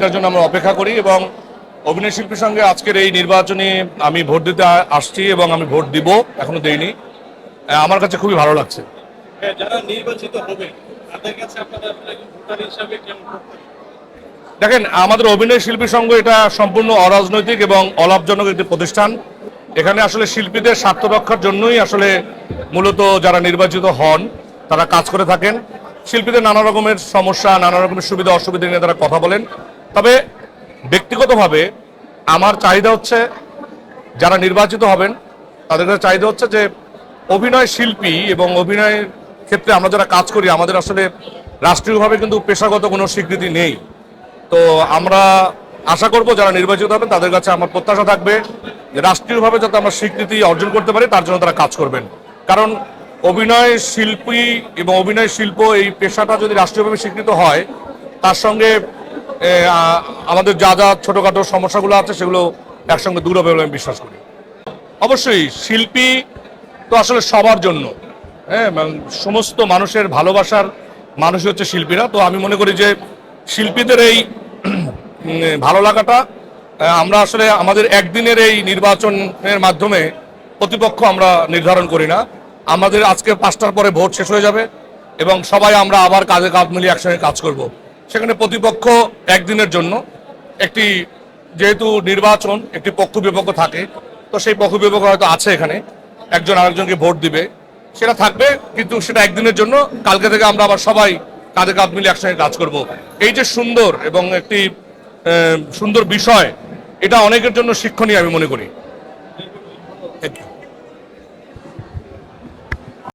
এটার জন্য আমরা অপেক্ষা করি এবং অভিনয় শিল্পীর সঙ্গে আজকের এই নির্বাচনে আমি ভোট দিতে আসছি এবং আমি ভোট দিব এখনও দেইনি। আমার কাছে খুবই ভালো লাগছে? দেখেন আমাদের অভিনয় শিল্পী সংঘ এটা সম্পূর্ণ অরাজনৈতিক এবং অলাভজনক একটি প্রতিষ্ঠান। এখানে আসলে শিল্পীদের স্বার্থ রক্ষার জন্যই আসলে মূলত যারা নির্বাচিত হন তারা কাজ করে থাকেন। শিল্পীদের নানা রকমের সমস্যা নানা রকমের সুবিধা অসুবিধা নিয়ে তারা কথা বলেন। তবে ব্যক্তিগতভাবে আমার চাহিদা হচ্ছে যারা নির্বাচিত হবেন, তাদের কাছে চাহিদা হচ্ছে যে অভিনয় শিল্পী এবং অভিনয়ের ক্ষেত্রে আমরা যারা কাজ করি, আমাদের আসলে রাষ্ট্রীয়ভাবে কিন্তু পেশাগত কোনো স্বীকৃতি নেই। তো আমরা আশা করব যারা নির্বাচিত হবেন, তাদের কাছে আমার প্রত্যাশা থাকবে যে রাষ্ট্রীয়ভাবে যাতে আমরা স্বীকৃতি অর্জন করতে পারি, তার জন্য তারা কাজ করবেন। কারণ অভিনয় শিল্পী এবং অভিনয় শিল্প এই পেশাটা যদি রাষ্ট্রীয়ভাবে স্বীকৃত হয়, তার সঙ্গে আমাদের যা যা ছোটোখাটো সমস্যাগুলো আছে সেগুলো একসঙ্গে দূর হবে বলে আমি বিশ্বাস করি। অবশ্যই শিল্পী তো আসলে সবার জন্য হ্যাঁ সমস্ত মানুষের ভালোবাসার মানুষই হচ্ছে শিল্পীরা। তো আমি মনে করি যে শিল্পীদের এই ভালো লাগাটা আমরা আসলে আমাদের একদিনের এই নির্বাচনের মাধ্যমে প্রতিপক্ষ আমরা নির্ধারণ করি না। আমাদের আজকে পাঁচটার পরে ভোট শেষ হয়ে যাবে এবং সবাই আমরা আবার কাজে কাজ মিলিয়ে একসঙ্গে কাজ করব। সেখানে প্রতিপক্ষ একদিনের জন্য একটি যেহেতু নির্বাচন, একটি পক্ষ বিপক্ষ থাকে, তো সেই পক্ষ বিপক্ষ হয়তো আছে এখানে, একজন আরেকজনকে ভোট দিবে। সেটা থাকবে, কিন্তু সেটা একদিনের জন্য, কালকে থেকে আমরা আবার সবাই কাঁধে কাঁধ মিলে একসঙ্গে কাজ করব। এই যে সুন্দর এবং একটি সুন্দর বিষয়, এটা অনেকের জন্য শিক্ষণীয় আমি মনে করি। Thank you.